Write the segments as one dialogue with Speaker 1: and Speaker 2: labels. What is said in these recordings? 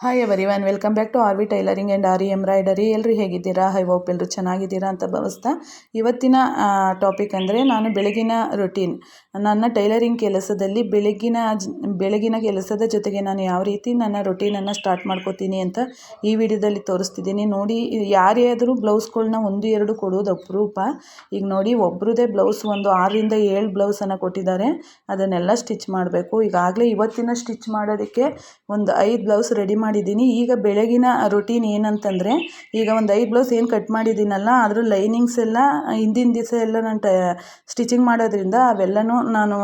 Speaker 1: Hi everyone welcome back to R V tailoring and R E embroidery ಎಲ್ಲರೂ ಹೇಗಿದ್ದೀರಾ? High hope ಎಲ್ಲರೂ ಚೆನ್ನಾಗಿದ್ದೀರಾ ಅಂತ ಭಾವಿಸ್ತಾ ಇವತ್ತಿನ ಟಾಪಿಕ್ ಅಂದರೆ ನಾನು ಬೆಳಗಿನ ರೊಟೀನ್ ನನ್ನ ಟೈಲರಿಂಗ್ ಕೆಲಸದಲ್ಲಿ ಬೆಳಗಿನ ಬೆಳಗಿನ ಕೆಲಸದ ಜೊತೆಗೆ ನಾನು ಯಾವ ರೀತಿ ನನ್ನ ರೊಟೀನನ್ನು ಸ್ಟಾರ್ಟ್ ಮಾಡ್ಕೋತೀನಿ ಅಂತ ಈ ವಿಡಿಯೋದಲ್ಲಿ ತೋರಿಸ್ತಿದ್ದೀನಿ. ನೋಡಿ ಯಾರೇ ಆದರೂ ಬ್ಲೌಸ್ಗಳ್ನ ಒಂದು, ಎರಡು ಕೊಡೋದು ಅಪರೂಪ. ಈಗ ನೋಡಿ, ಒಬ್ರದೇ ಬ್ಲೌಸ್ ಒಂದು ಆರರಿಂದ ಏಳು ಬ್ಲೌಸನ್ನು ಕೊಟ್ಟಿದ್ದಾರೆ. ಅದನ್ನೆಲ್ಲ ಸ್ಟಿಚ್ ಮಾಡಬೇಕು. ಈಗಾಗಲೇ ಇವತ್ತಿನ ಸ್ಟಿಚ್ ಮಾಡೋದಕ್ಕೆ ಒಂದು ಐದು ಬ್ಲೌಸ್ ರೆಡಿ ಮಾಡಿದ್ದೀನಿ. ಈಗ ಬೆಳಗಿನ ರೊಟೀನ್ ಏನಂತಂದರೆ, ಈಗ ಒಂದು ಐದು ಬ್ಲೌಸ್ ಏನು ಕಟ್ ಮಾಡಿದ್ದೀನಲ್ಲ, ಅದ್ರ ಲೈನಿಂಗ್ಸ್ ಎಲ್ಲ, ಹಿಂದಿನ ದಿವಸ ಎಲ್ಲ ನಾನು ಟ ಸ್ಟಿಚಿಂಗ್ ಮಾಡೋದ್ರಿಂದ ಅವೆಲ್ಲನೂ ನಾನು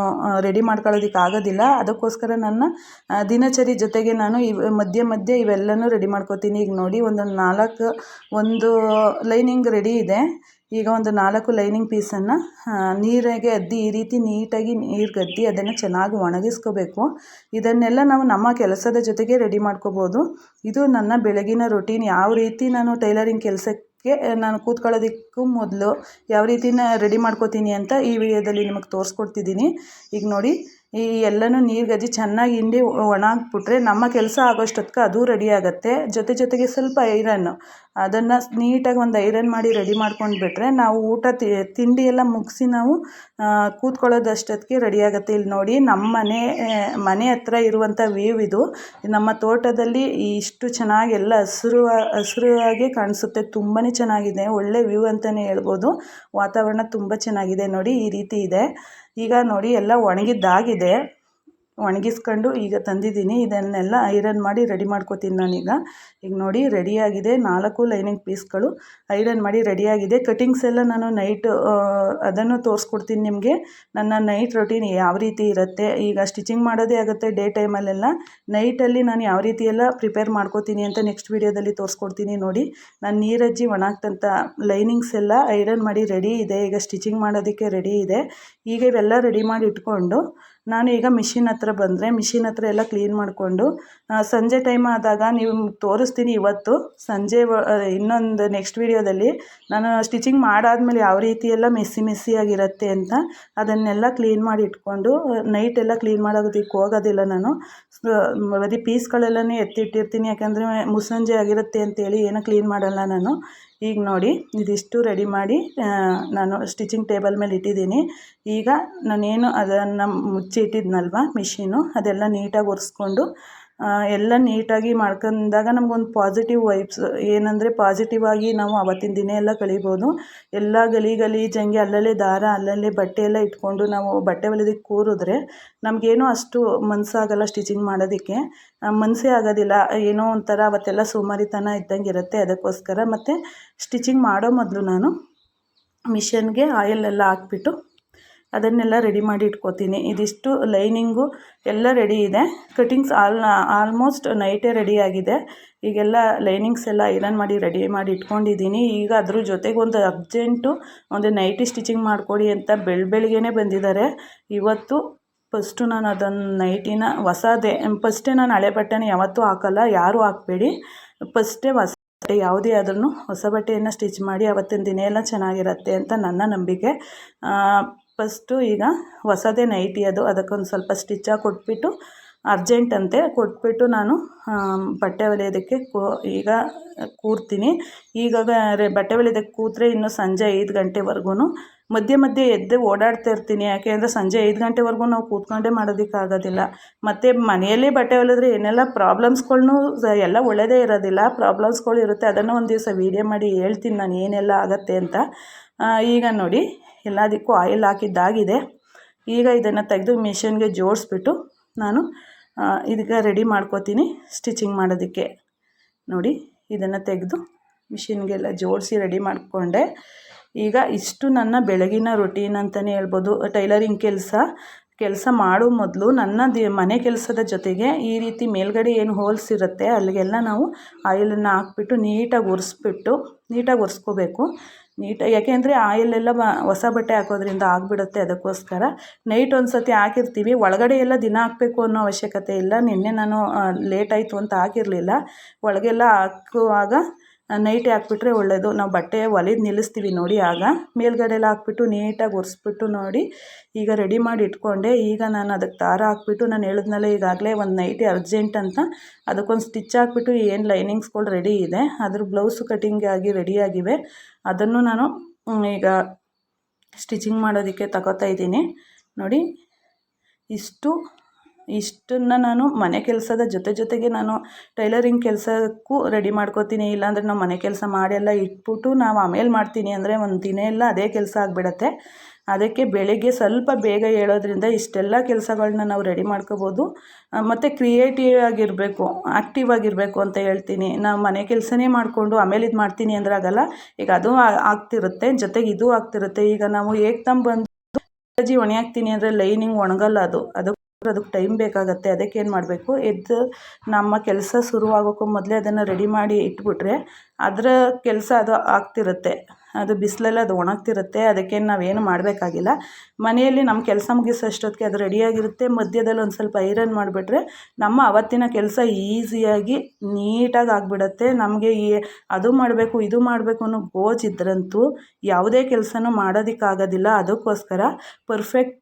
Speaker 1: ರೆಡಿ ಮಾಡ್ಕೊಳ್ಳೋದಕ್ಕೆ ಆಗೋದಿಲ್ಲ. ಅದಕ್ಕೋಸ್ಕರ ನನ್ನ ದಿನಚರಿ ಜೊತೆಗೆ ನಾನು ಇವ್, ಮಧ್ಯೆ ಮಧ್ಯೆ ಇವೆಲ್ಲನೂ ರೆಡಿ ಮಾಡ್ಕೋತೀನಿ. ಈಗ ನೋಡಿ, ಒಂದೊಂದು ನಾಲ್ಕು, ಒಂದು ಲೈನಿಂಗ್ ರೆಡಿ ಇದೆ. ಈಗ ಒಂದು ನಾಲ್ಕು ಲೈನಿಂಗ್ ಪೀಸನ್ನು ನೀರಿಗೆ ಅದ್ದಿ ಈ ರೀತಿ ನೀಟಾಗಿ ನೀರು ಗದ್ದಿ ಅದನ್ನು ಚೆನ್ನಾಗಿ ಒಣಗಿಸ್ಕೋಬೇಕು. ಇದನ್ನೆಲ್ಲ ನಾವು ನಮ್ಮ ಕೆಲಸದ ಜೊತೆಗೆ ರೆಡಿ ಮಾಡ್ಕೋಬೋದು. ಇದು ನನ್ನ ಬೆಳಗಿನ ರೊಟೀನ್ ಯಾವ ರೀತಿ ನಾನು ಟೈಲರಿಂಗ್ ಕೆಲಸಕ್ಕೆ ನಾನು ಕೂತ್ಕೊಳ್ಳೋದಕ್ಕೂ ಮೊದಲು ಯಾವ ರೀತಿನ ರೆಡಿ ಮಾಡ್ಕೋತೀನಿ ಅಂತ ಈ ವಿಡಿಯೋದಲ್ಲಿ ನಿಮಗೆ ತೋರಿಸ್ಕೊಡ್ತಿದ್ದೀನಿ. ಈಗ ನೋಡಿ ಈ ಎಲ್ಲನೂ ನೀರು ಗಜ್ಜಿ ಚೆನ್ನಾಗಿ ಹಿಂಡಿ ಒಣ ಹಾಕ್ಬಿಟ್ರೆ ನಮ್ಮ ಕೆಲಸ ಆಗೋಷ್ಟೊತ್ತಿಗೆ ಅದು ರೆಡಿ ಆಗುತ್ತೆ. ಜೊತೆ ಜೊತೆಗೆ ಸ್ವಲ್ಪ ಐರನ್ನು. ಅದನ್ನು ನೀಟಾಗಿ ಒಂದು ಐರನ್ ಮಾಡಿ ರೆಡಿ ಮಾಡ್ಕೊಂಡು ಬಿಟ್ಟರೆ ನಾವು ಊಟ ತಿಂಡಿ ಎಲ್ಲ ಮುಗಿಸಿ ನಾವು ಕೂತ್ಕೊಳ್ಳೋದಷ್ಟೊತ್ತಿಗೆ ರೆಡಿ ಆಗುತ್ತೆ. ಇಲ್ಲಿ ನೋಡಿ ನಮ್ಮ ಮನೆ ಮನೆ ಹತ್ರ ಇರುವಂಥ ವ್ಯೂ ಇದು. ನಮ್ಮ ತೋಟದಲ್ಲಿ ಇಷ್ಟು ಚೆನ್ನಾಗಿ ಎಲ್ಲ ಹಸಿರು ಹಸಿರಾಗೆ ಕಾಣಿಸುತ್ತೆ. ತುಂಬಾ ಚೆನ್ನಾಗಿದೆ. ಒಳ್ಳೆ ವ್ಯೂ ಅಂತಲೇ ಹೇಳ್ಬೋದು. ವಾತಾವರಣ ತುಂಬ ಚೆನ್ನಾಗಿದೆ. ನೋಡಿ ಈ ರೀತಿ ಇದೆ. ಈಗ ನೋಡಿ ಎಲ್ಲ ಒಣಗಿದ್ದಾಗಿದೆ. ಒಣಗಿಸ್ಕೊಂಡು ಈಗ ತಂದಿದ್ದೀನಿ. ಇದನ್ನೆಲ್ಲ ಐರನ್ ಮಾಡಿ ರೆಡಿ ಮಾಡ್ಕೋತೀನಿ ನಾನೀಗ. ಈಗ ನೋಡಿ ರೆಡಿಯಾಗಿದೆ ನಾಲ್ಕು ಲೈನಿಂಗ್ ಪೀಸ್ಗಳು. ಐರನ್ ಮಾಡಿ ರೆಡಿಯಾಗಿದೆ. ಕಟಿಂಗ್ಸ್ ಎಲ್ಲ ನಾನು ನೈಟ್ ಅದನ್ನು ತೋರಿಸ್ಕೊಡ್ತೀನಿ ನಿಮಗೆ. ನನ್ನ ನೈಟ್ ರೊಟೀನ್ ಯಾವ ರೀತಿ ಇರುತ್ತೆ? ಈಗ ಸ್ಟಿಚಿಂಗ್ ಮಾಡೋದೇ ಆಗುತ್ತೆ ಡೇ ಟೈಮಲ್ಲೆಲ್ಲ. ನೈಟಲ್ಲಿ ನಾನು ಯಾವ ರೀತಿ ಎಲ್ಲ ಪ್ರಿಪೇರ್ ಮಾಡ್ಕೋತೀನಿ ಅಂತ ನೆಕ್ಸ್ಟ್ ವೀಡಿಯೋದಲ್ಲಿ ತೋರಿಸ್ಕೊಡ್ತೀನಿ ನೋಡಿ. ನಾನು ನೀರಜ್ಜಿ ಒಣಗ್ತಂಥ ಲೈನಿಂಗ್ಸ್ ಎಲ್ಲ ಐರನ್ ಮಾಡಿ ರೆಡಿ ಇದೆ. ಈಗ ಸ್ಟಿಚಿಂಗ್ ಮಾಡೋದಕ್ಕೆ ರೆಡಿ ಇದೆ. ಈಗ ಇವೆಲ್ಲ ರೆಡಿ ಮಾಡಿ ಇಟ್ಕೊಂಡು ನಾನು ಈಗ ಮಿಷಿನ್ ಹತ್ರ ಬಂದರೆ ಮಿಷಿನ್ ಹತ್ರ ಎಲ್ಲ ಕ್ಲೀನ್ ಮಾಡಿಕೊಂಡು ಸಂಜೆ ಟೈಮ್ ಆದಾಗ ನೀವು ತೋರಿಸ್ತೀನಿ ಇವತ್ತು. ಸಂಜೆ ಇನ್ನೊಂದು ನೆಕ್ಸ್ಟ್ ವೀಡಿಯೋದಲ್ಲಿ ನಾನು ಸ್ಟಿಚಿಂಗ್ ಮಾಡಾದಮೇಲೆ ಯಾವ ರೀತಿ ಎಲ್ಲ ಮೆಸ್ಸಿ ಮೆಸ್ಸಿಯಾಗಿರುತ್ತೆ ಅಂತ ಅದನ್ನೆಲ್ಲ ಕ್ಲೀನ್ ಮಾಡಿ ಇಟ್ಕೊಂಡು ನೈಟ್ ಎಲ್ಲ ಕ್ಲೀನ್ ಮಾಡೋದಕ್ಕೆ ಹೋಗೋದಿಲ್ಲ ನಾನು. ಬರೀ ಪೀಸ್ಗಳೆಲ್ಲನೇ ಎತ್ತಿಟ್ಟಿರ್ತೀನಿ, ಯಾಕೆಂದರೆ ಮುಸ್ಸಂಜೆ ಆಗಿರುತ್ತೆ ಅಂತೇಳಿ ಏನೂ ಕ್ಲೀನ್ ಮಾಡಲ್ಲ ನಾನು. ಈಗ ನೋಡಿ, ಇದಿಷ್ಟು ರೆಡಿ ಮಾಡಿ ನಾನು ಸ್ಟಿಚಿಂಗ್ ಟೇಬಲ್ ಮೇಲೆ ಇಟ್ಟಿದ್ದೀನಿ. ಈಗ ನಾನೇನು ಅದನ್ನು ಮುಚ್ಚಿ ಇಟ್ಟಿದ್ನಲ್ವ ಮಿಷಿನು ಅದೆಲ್ಲ ನೀಟಾಗಿ ಒರೆಸ್ಕೊಂಡು ಎಲ್ಲ ನೀಟಾಗಿ ಮಾಡ್ಕೊಂಡಾಗ ನಮಗೊಂದು ಪಾಸಿಟಿವ್ ವೈಬ್ಸ್ ಏನಂದರೆ ಪಾಸಿಟಿವ್ ಆಗಿ ನಾವು ಆವತ್ತಿನ ದಿನ ಎಲ್ಲ ಕಳಿಬೋದು. ಎಲ್ಲ ಗಲಿ ಗಲೀಜಂಗೆ ಅಲ್ಲಲ್ಲೇ ದಾರ, ಅಲ್ಲಲ್ಲೇ ಬಟ್ಟೆ ಎಲ್ಲ ಇಟ್ಕೊಂಡು ನಾವು ಬಟ್ಟೆ ಹೊಲಿಯೋದಕ್ಕೆ ಕೂರಿದ್ರೆ ನಮಗೇನೋ ಅಷ್ಟು ಮನಸ್ಸಾಗಲ್ಲ ಸ್ಟಿಚಿಂಗ್ ಮಾಡೋದಕ್ಕೆ. ಮನಸ್ಸೇ ಆಗೋದಿಲ್ಲ. ಏನೋ ಒಂಥರ ಅವತ್ತೆಲ್ಲ ಸೋಮಾರಿತನ ಇದ್ದಂಗೆ ಇರುತ್ತೆ ಅದಕ್ಕೋಸ್ಕರ ಮತ್ತು ಸ್ಟಿಚಿಂಗ್ ಮಾಡೋ ಮೊದಲು ನಾನು ಮಿಷನ್ಗೆ ಆಯಿಲೆಲ್ಲ ಹಾಕ್ಬಿಟ್ಟು ಅದನ್ನೆಲ್ಲ ರೆಡಿ ಮಾಡಿ ಇಟ್ಕೋತೀನಿ. ಇದಿಷ್ಟು ಲೈನಿಂಗು ಎಲ್ಲ ರೆಡಿ ಇದೆ. ಕಟಿಂಗ್ಸ್ ಆಲ್ ಆಲ್ಮೋಸ್ಟ್ ನೈಟೇ ರೆಡಿ ಆಗಿದೆ. ಈಗೆಲ್ಲ ಲೈನಿಂಗ್ಸ್ ಎಲ್ಲ ಐರನ್ ಮಾಡಿ ರೆಡಿ ಮಾಡಿ ಇಟ್ಕೊಂಡಿದ್ದೀನಿ. ಈಗ ಅದ್ರ ಜೊತೆಗೆ ಒಂದು ಅರ್ಜೆಂಟು ಒಂದು ನೈಟಿ ಸ್ಟಿಚಿಂಗ್ ಮಾಡಿಕೊಡಿ ಅಂತ ಬೆಳ ಬಂದಿದ್ದಾರೆ. ಇವತ್ತು ಫಸ್ಟು ನಾನು ಅದನ್ನು ನೈಟಿನ ಹೊಸದೇ ಫಸ್ಟೇ ನಾನು ಹಳೆ ಬಟ್ಟೆನ ಯಾವತ್ತೂ ಹಾಕಲ್ಲ, ಯಾರೂ ಹಾಕಬೇಡಿ. ಫಸ್ಟೇ ಹೊಸ ಬಟ್ಟೆ, ಯಾವುದೇ ಆದ್ರೂ ಹೊಸ ಬಟ್ಟೆಯನ್ನು ಸ್ಟಿಚ್ ಮಾಡಿ ಅವತ್ತಿನ ದಿನ ಎಲ್ಲ ಚೆನ್ನಾಗಿರುತ್ತೆ ಅಂತ ನನ್ನ ನಂಬಿಕೆ. ಫಸ್ಟು ಈಗ ಹೊಸದೇ ನೈಟಿ ಅದು, ಅದಕ್ಕೊಂದು ಸ್ವಲ್ಪ ಸ್ಟಿಚ್ಚಾಗಿ ಕೊಟ್ಬಿಟ್ಟು ಅರ್ಜೆಂಟ್ ಅಂತೆ, ಕೊಟ್ಬಿಟ್ಟು ನಾನು ಬಟ್ಟೆ ಹೊಲಿಯೋದಕ್ಕೆ ಕೂ, ಈಗ ಕೂರ್ತೀನಿ. ಈಗ ಬಟ್ಟೆ ಹೊಲಿಯೋದಕ್ಕೆ ಕೂತ್ರೆ ಇನ್ನು ಸಂಜೆ ಐದು ಗಂಟೆವರೆಗೂ ಮಧ್ಯೆ ಮಧ್ಯೆ ಎದ್ದು ಓಡಾಡ್ತಾ ಇರ್ತೀನಿ. ಯಾಕೆ ಅಂದರೆ ಸಂಜೆ ಐದು ಗಂಟೆವರೆಗೂ ನಾವು ಕೂತ್ಕೊಂಡೇ ಮಾಡೋದಕ್ಕಾಗೋದಿಲ್ಲ ಮತ್ತು ಮನೆಯಲ್ಲೇ ಬಟ್ಟೆ ಹೊಲಿದ್ರೆ ಏನೆಲ್ಲ ಪ್ರಾಬ್ಲಮ್ಸ್ಗಳ್ನೂ ಎಲ್ಲ ಒಳ್ಳೆಯದೇ ಇರೋದಿಲ್ಲ. ಪ್ರಾಬ್ಲಮ್ಸ್ಗಳು ಇರುತ್ತೆ. ಅದನ್ನು ಒಂದು ದಿವಸ ವೀಡಿಯೋ ಮಾಡಿ ಹೇಳ್ತೀನಿ ನಾನು ಏನೆಲ್ಲ ಆಗುತ್ತೆ ಅಂತ. ಈಗ ನೋಡಿ ಎಲ್ಲದಕ್ಕೂ ಆಯಿಲ್ ಹಾಕಿದ್ದಾಗಿದೆ. ಈಗ ಇದನ್ನು ತೆಗೆದು ಮಿಷನ್ಗೆ ಜೋಡಿಸ್ಬಿಟ್ಟು ನಾನು ಇದಕ್ಕೆ ರೆಡಿ ಮಾಡ್ಕೋತೀನಿ ಸ್ಟಿಚಿಂಗ್ ಮಾಡೋದಕ್ಕೆ. ನೋಡಿ, ಇದನ್ನು ತೆಗೆದು ಮಿಷಿನ್ಗೆಲ್ಲ ಜೋಡಿಸಿ ರೆಡಿ ಮಾಡಿಕೊಂಡೆ. ಈಗ ಇಷ್ಟು ನನ್ನ ಬೆಳಗಿನ ರೊಟೀನ್ ಅಂತಲೇ ಹೇಳ್ಬೋದು. ಟೈಲರಿಂಗ್ ಕೆಲಸ ಕೆಲಸ ಮಾಡೋ ಮೊದಲು ನನ್ನ ದಿ, ಮನೆ ಕೆಲಸದ ಜೊತೆಗೆ ಈ ರೀತಿ ಮೇಲ್ಗಡೆ ಏನು ಹೋಲ್ಸ್ ಇರುತ್ತೆ, ಅಲ್ಲಿಗೆಲ್ಲ ನಾವು ಆಯಿಲನ್ನು ಹಾಕ್ಬಿಟ್ಟು ನೀಟಾಗಿ ಒರೆಸ್ಬಿಟ್ಟು, ನೀಟಾಗಿ ಒರೆಸ್ಕೋಬೇಕು. ನೀಟಾಗಿ, ಯಾಕೆಂದರೆ ಆಯಿಲೆಲ್ಲ ಹೊಸ ಬಟ್ಟೆ ಹಾಕೋದ್ರಿಂದ ಆಗಿಬಿಡುತ್ತೆ ಅದಕ್ಕೋಸ್ಕರ. ನೈಟ್ ಒಂದು ಸತಿ ಹಾಕಿರ್ತೀವಿ. ಒಳಗಡೆ ಎಲ್ಲ ದಿನ ಹಾಕಬೇಕು ಅನ್ನೋ ಅವಶ್ಯಕತೆ ಇಲ್ಲ. ನಿನ್ನೆ ನಾನು ಲೇಟ್ ಆಯಿತು ಅಂತ ಹಾಕಿರಲಿಲ್ಲ. ಒಳಗೆಲ್ಲ ಹಾಕುವಾಗ ನೈಟಿ ಹಾಕ್ಬಿಟ್ರೆ ಒಳ್ಳೆಯದು ನಾವು ಬಟ್ಟೆ ಒಲೆದು ನಿಲ್ಲಿಸ್ತೀವಿ ನೋಡಿ ಆಗ. ಮೇಲ್ಗಡೆ ಎಲ್ಲ ಹಾಕ್ಬಿಟ್ಟು ನೀಟಾಗಿ ಒರೆಸ್ಬಿಟ್ಟು ನೋಡಿ. ಈಗ ರೆಡಿ ಮಾಡಿ ಇಟ್ಕೊಂಡೆ. ಈಗ ನಾನು ಅದಕ್ಕೆ ದಾರ ಹಾಕ್ಬಿಟ್ಟು ನಾನು ಹೇಳಿದ್ನಲ್ಲ ಈಗಾಗಲೇ ಒಂದು ನೈಟಿ ಅರ್ಜೆಂಟ್ ಅಂತ. ಅದಕ್ಕೊಂದು ಸ್ಟಿಚ್ ಹಾಕ್ಬಿಟ್ಟು ಏನು ಲೈನಿಂಗ್ಸ್ಗಳು ರೆಡಿ ಇದೆ. ಅದ್ರ ಬ್ಲೌಸ್ ಕಟಿಂಗ್ ಆಗಿ ರೆಡಿಯಾಗಿವೆ ಅದನ್ನು ನಾನು ಈಗ ಸ್ಟಿಚಿಂಗ್ ಮಾಡೋದಕ್ಕೆ ತಗೋತಾ ಇದ್ದೀನಿ. ನೋಡಿ, ಇಷ್ಟು ಇಷ್ಟನ್ನು ನಾನು ಮನೆ ಕೆಲಸದ ಜೊತೆ ಜೊತೆಗೆ ನಾನು ಟೈಲರಿಂಗ್ ಕೆಲಸಕ್ಕೂ ರೆಡಿ ಮಾಡ್ಕೋತೀನಿ. ಇಲ್ಲಾಂದರೆ ನಾವು ಮನೆ ಕೆಲಸ ಮಾಡೆಲ್ಲ ಇಟ್ಬಿಟ್ಟು ನಾವು ಆಮೇಲೆ ಮಾಡ್ತೀನಿ ಅಂದರೆ ಒಂದು ದಿನ ಎಲ್ಲ ಅದೇ ಕೆಲಸ ಆಗಿಬಿಡತ್ತೆ. ಅದಕ್ಕೆ ಬೆಳಗ್ಗೆ ಸ್ವಲ್ಪ ಬೇಗ ಹೇಳೋದ್ರಿಂದ ಇಷ್ಟೆಲ್ಲ ಕೆಲಸಗಳನ್ನ ನಾವು ರೆಡಿ ಮಾಡ್ಕೋಬೋದು. ಮತ್ತು ಕ್ರಿಯೇಟಿವ್ ಆಗಿರಬೇಕು ಆ್ಯಕ್ಟಿವ್ ಆಗಿರಬೇಕು ಅಂತ ಹೇಳ್ತೀನಿ. ನಾವು ಮನೆ ಕೆಲಸನೇ ಮಾಡಿಕೊಂಡು ಆಮೇಲೆ ಇದು ಮಾಡ್ತೀನಿ ಅಂದ್ರೆ ಆಗಲ್ಲ. ಈಗ ಅದು ಆಗ್ತಿರುತ್ತೆ, ಜೊತೆಗೆ ಇದು ಆಗ್ತಿರುತ್ತೆ. ಈಗ ನಾವು ಏಕ್ದಮ್ ಬಂದು ಒಣಗಾಕ್ತೀನಿ ಅಂದರೆ ಲೈನಿಂಗ್ ಒಣಗಲ್ಲ ಅದು. ಅದು ಅದಕ್ಕೆ ಟೈಮ್ ಬೇಕಾಗುತ್ತೆ. ಅದಕ್ಕೆ ಏನು ಮಾಡಬೇಕು? ಎದ್ದು ನಮ್ಮ ಕೆಲಸ ಶುರುವಾಗೋಕ್ಕೂ ಮೊದಲೇ ಅದನ್ನು ರೆಡಿ ಮಾಡಿ ಇಟ್ಬಿಟ್ರೆ ಅದರ ಕೆಲಸ ಅದು ಆಗ್ತಿರುತ್ತೆ. ಅದು ಬಿಸಿಲಲ್ಲಿ ಅದು ಒಣಗ್ತಿರುತ್ತೆ ಅದಕ್ಕೇನು ನಾವೇನು ಮಾಡಬೇಕಾಗಿಲ್ಲ. ಮನೆಯಲ್ಲಿ ನಮ್ಮ ಕೆಲಸ ಮುಗಿಸೋಷ್ಟೊತ್ತಿಗೆ ಅದು ರೆಡಿಯಾಗಿರುತ್ತೆ. ಮಧ್ಯದಲ್ಲಿ ಒಂದು ಸ್ವಲ್ಪ ಐರನ್ ಮಾಡಿಬಿಟ್ರೆ ನಮ್ಮ ಅವತ್ತಿನ ಕೆಲಸ ಈಸಿಯಾಗಿ ನೀಟಾಗಿ ಆಗಿಬಿಡತ್ತೆ. ನಮಗೆ ಈ ಅದು ಮಾಡಬೇಕು, ಇದು ಮಾಡಬೇಕು ಅನ್ನೋ ಗೋಜಿದ್ರಂತೂ ಯಾವುದೇ ಕೆಲಸನೂ ಮಾಡೋದಕ್ಕಾಗೋದಿಲ್ಲ. ಅದಕ್ಕೋಸ್ಕರ ಪರ್ಫೆಕ್ಟ್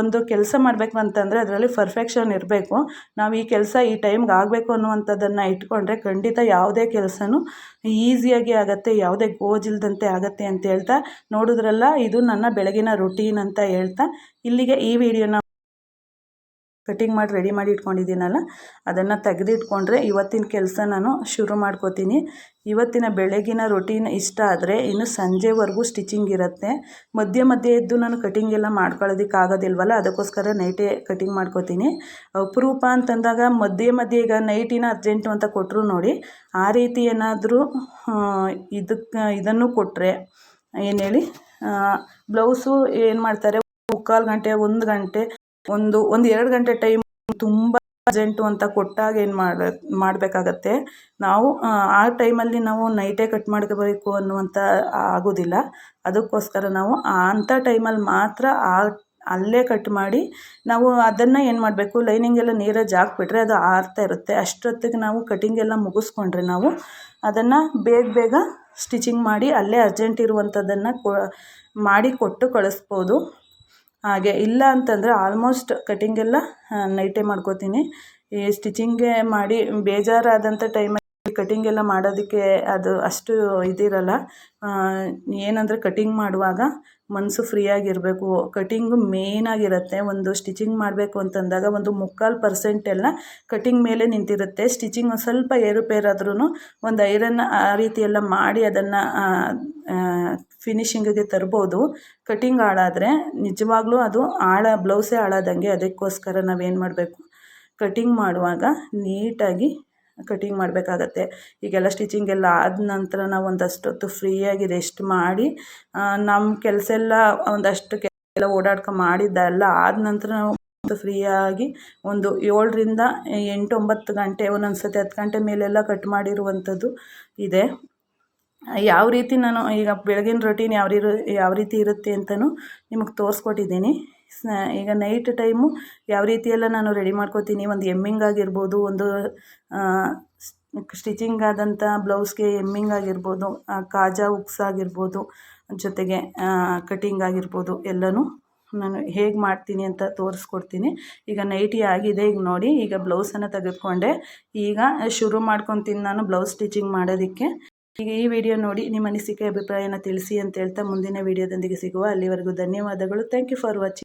Speaker 1: ಒಂದು ಕೆಲಸ ಮಾಡಬೇಕು ಅಂತಂದರೆ ಅದರಲ್ಲಿ ಪರ್ಫೆಕ್ಷನ್ ಇರಬೇಕು. ನಾವು ಈ ಕೆಲಸ ಈ ಟೈಮ್ಗೆ ಆಗಬೇಕು ಅನ್ನುವಂಥದ್ದನ್ನು ಇಟ್ಕೊಂಡ್ರೆ ಖಂಡಿತ ಯಾವುದೇ ಕೆಲಸನೂ ಈಸಿಯಾಗಿ ಆಗುತ್ತೆ, ಯಾವುದೇ ಗೋಜಿಲ್ದಂತೆ ಆಗುತ್ತೆ ಅಂತ ಹೇಳ್ತಾ ನೋಡಿದ್ರಲ್ಲ, ಇದು ನನ್ನ ಬೆಳಗಿನ ರುಟೀನ್ ಅಂತ ಹೇಳ್ತಾ ಇಲ್ಲಿಗೆ ಈ ವಿಡಿಯೋನ ಕಟಿಂಗ್ ಮಾಡಿ ರೆಡಿ ಮಾಡಿ ಇಟ್ಕೊಂಡಿದ್ದೀನಲ್ಲ, ಅದನ್ನು ತೆಗೆದಿಟ್ಕೊಂಡ್ರೆ ಇವತ್ತಿನ ಕೆಲಸ ನಾನು ಶುರು ಮಾಡ್ಕೋತೀನಿ. ಇವತ್ತಿನ ಬೆಳಗಿನ ರೊಟೀನ್ ಇಷ್ಟ ಆದರೆ ಇನ್ನು ಸಂಜೆವರೆಗೂ ಸ್ಟಿಚಿಂಗ್ ಇರುತ್ತೆ. ಮಧ್ಯೆ ಮಧ್ಯೆ ಎದ್ದು ನಾನು ಕಟಿಂಗ್ ಎಲ್ಲ ಮಾಡ್ಕೊಳ್ಳೋದಕ್ಕಾಗೋದಿಲ್ವಲ್ಲ, ಅದಕ್ಕೋಸ್ಕರ ನೈಟೇ ಕಟಿಂಗ್ ಮಾಡ್ಕೋತೀನಿ. ಅಪರೂಪ ಅಂತಂದಾಗ ಮಧ್ಯೆ ಮಧ್ಯೆ ಈಗ ನೈಟಿನ ಅರ್ಜೆಂಟು ಅಂತ ಕೊಟ್ಟರು ನೋಡಿ, ಆ ರೀತಿ ಏನಾದರೂ ಇದಕ್ಕೆ ಇದನ್ನು ಕೊಟ್ಟರೆ ಏನು ಹೇಳಿ ಬ್ಲೌಸು ಏನು ಮಾಡ್ತಾರೆ, ಮುಕ್ಕಾಲು ಗಂಟೆ, ಒಂದು ಗಂಟೆ ಒಂದು ಒಂದು ಎರಡು ಗಂಟೆ ಟೈಮ್ ತುಂಬ ಅರ್ಜೆಂಟು ಅಂತ ಕೊಟ್ಟಾಗ ಏನು ಮಾಡ್ಬೇಕು ಮಾಡಬೇಕಾಗತ್ತೆ. ನಾವು, ಆ ಟೈಮಲ್ಲಿ ನಾವು ನೈಟೇ ಕಟ್ ಮಾಡ್ಕೋಬೇಕು ಅನ್ನುವಂಥ ಆಗೋದಿಲ್ಲ. ಅದಕ್ಕೋಸ್ಕರ ನಾವು ಅಂಥ ಟೈಮಲ್ಲಿ ಮಾತ್ರ ಆ, ಅಲ್ಲೇ ಕಟ್ ಮಾಡಿ ನಾವು ಅದನ್ನು ಏನು ಮಾಡಬೇಕು? ಲೈನಿಂಗ್ ಎಲ್ಲ ನೀರಲ್ಲಿ ಹಾಕ್ಬಿಟ್ರೆ ಅದು ಆರ್ತಾ ಇರುತ್ತೆ. ಅಷ್ಟೊತ್ತಿಗೆ ನಾವು ಕಟಿಂಗ್ ಎಲ್ಲ ಮುಗಿಸ್ಕೊಂಡ್ರೆ ನಾವು ಅದನ್ನು ಬೇಗ ಬೇಗ ಸ್ಟಿಚಿಂಗ್ ಮಾಡಿ ಅಲ್ಲೇ ಅರ್ಜೆಂಟ್ ಇರುವಂಥದ್ದನ್ನು ಕೊ, ಮಾಡಿ ಕೊಟ್ಟು ಕಳಿಸ್ಬೋದು. ಹಾಗೆ ಇಲ್ಲ ಅಂತಂದರೆ ಆಲ್ಮೋಸ್ಟ್ ಕಟಿಂಗೆಲ್ಲ ನೈಟೇ ಮಾಡ್ಕೋತೀನಿ. ಈ ಸ್ಟಿಚಿಂಗೇ ಮಾಡಿ, ಬೇಜಾರಾದಂಥ ಟೈಮಲ್ಲಿ ಕಟ್ಟಿಂಗೆಲ್ಲ ಎಲ್ಲ ಮಾಡೋದಕ್ಕೆ ಅದು ಅಷ್ಟು ಇದಿರಲ್ಲ. ಏನಂದರೆ ಕಟಿಂಗ್ ಮಾಡುವಾಗ ಮನಸ್ಸು ಫ್ರೀಯಾಗಿರಬೇಕು ಕಟಿಂಗು ಮೇಯ್ನಾಗಿರುತ್ತೆ ಒಂದು ಸ್ಟಿಚಿಂಗ್ ಮಾಡಬೇಕು ಅಂತಂದಾಗ ಒಂದು ಮುಕ್ಕಾಲು ಪರ್ಸೆಂಟ್ ಎಲ್ಲ ಕಟಿಂಗ್ ಮೇಲೆ ನಿಂತಿರುತ್ತೆ. ಸ್ಟಿಚಿಂಗ್ ಒಂದು ಸ್ವಲ್ಪ ಏರುಪೇರಾದ್ರೂ ಒಂದು ಐರನ್ ಆ ರೀತಿ ಎಲ್ಲ ಮಾಡಿ ಅದನ್ನು ಫಿನಿಶಿಂಗಿಗೆ ತರ್ಬೋದು. ಕಟಿಂಗ್ ಹಾಳಾದರೆ ನಿಜವಾಗ್ಲೂ ಅದು ಹಾಳ ಬ್ಲೌಸೇ ಹಾಳಾದಂಗೆ ಅದಕ್ಕೋಸ್ಕರ ನಾವೇನು ಮಾಡಬೇಕು? ಕಟಿಂಗ್ ಮಾಡುವಾಗ ನೀಟಾಗಿ ಕಟಿಂಗ್ ಮಾಡಬೇಕಾಗತ್ತೆ. ಈಗೆಲ್ಲ ಸ್ಟಿಚಿಂಗ್ ಎಲ್ಲ ಆದ ನಂತರ ನಾವು ಒಂದಷ್ಟು ಹೊತ್ತು ಫ್ರೀಯಾಗಿ ರೆಸ್ಟ್ ಮಾಡಿ ನಮ್ಮ ಕೆಲಸ ಎಲ್ಲ ಒಂದಷ್ಟು ಎಲ್ಲ ಓಡಾಡ್ಕೊ ಮಾಡಿದ್ದೆಲ್ಲ ಆದ ನಂತರ ನಾವು ಫ್ರೀಯಾಗಿ ಒಂದು ಏಳರಿಂದ ಎಂಟು ಒಂಬತ್ತು ಗಂಟೆ ಒಂದೊಂದು ಸತಿ ಹತ್ತು ಗಂಟೆ ಮೇಲೆಲ್ಲ ಕಟ್ ಮಾಡಿರುವಂಥದ್ದು ಇದೆ. ಯಾವ ರೀತಿ ನಾನು ಈಗ ಬೆಳಗಿನ ರೊಟೀನ್ ಯಾವ ರೀ ಯಾವ ರೀತಿ ಇರುತ್ತೆ ಅಂತಲೂ ನಿಮಗೆ ತೋರಿಸ್ಕೊಟ್ಟಿದ್ದೀನಿ. ಈಗ ನೈಟ್ ಟೈಮು ಯಾವ ರೀತಿ ಎಲ್ಲ ನಾನು ರೆಡಿ ಮಾಡ್ಕೋತೀನಿ, ಒಂದು ಎಮ್ಮಿಂಗ್ ಆಗಿರ್ಬೋದು, ಒಂದು ಸ್ಟಿಚಿಂಗ್ ಆದಂಥ ಬ್ಲೌಸ್ಗೆ ಎಮ್ಮಿಂಗ್ ಆಗಿರ್ಬೋದು ಕಾಜಾ ಉಕ್ಸ್ ಆಗಿರ್ಬೋದು, ಜೊತೆಗೆ ಕಟಿಂಗ್ ಆಗಿರ್ಬೋದು, ಎಲ್ಲನೂ ನಾನು ಹೇಗೆ ಮಾಡ್ತೀನಿ ಅಂತ ತೋರಿಸ್ಕೊಡ್ತೀನಿ. ಈಗ ನೈಟಿ ಆಗಿದೆ, ಈಗ ನೋಡಿ, ಈಗ ಬ್ಲೌಸನ್ನು ತೆಗೆದುಕೊಂಡೆ. ಈಗ ಶುರು ಮಾಡ್ಕೊತೀನಿ ನಾನು ಬ್ಲೌಸ್ ಸ್ಟಿಚಿಂಗ್ ಮಾಡೋದಕ್ಕೆ. ಈಗ ಈ ವಿಡಿಯೋ ನೋಡಿ ನಿಮ್ಮ ಅನಿಸಿಕೆ, ಅಭಿಪ್ರಾಯನ ತಿಳಿಸಿ ಅಂತ ಹೇಳ್ತಾ ಮುಂದಿನ ವಿಡಿಯೋದೊಂದಿಗೆ ಸಿಗುವ. ಅಲ್ಲಿವರೆಗೂ ಧನ್ಯವಾದಗಳು. Thank you for watching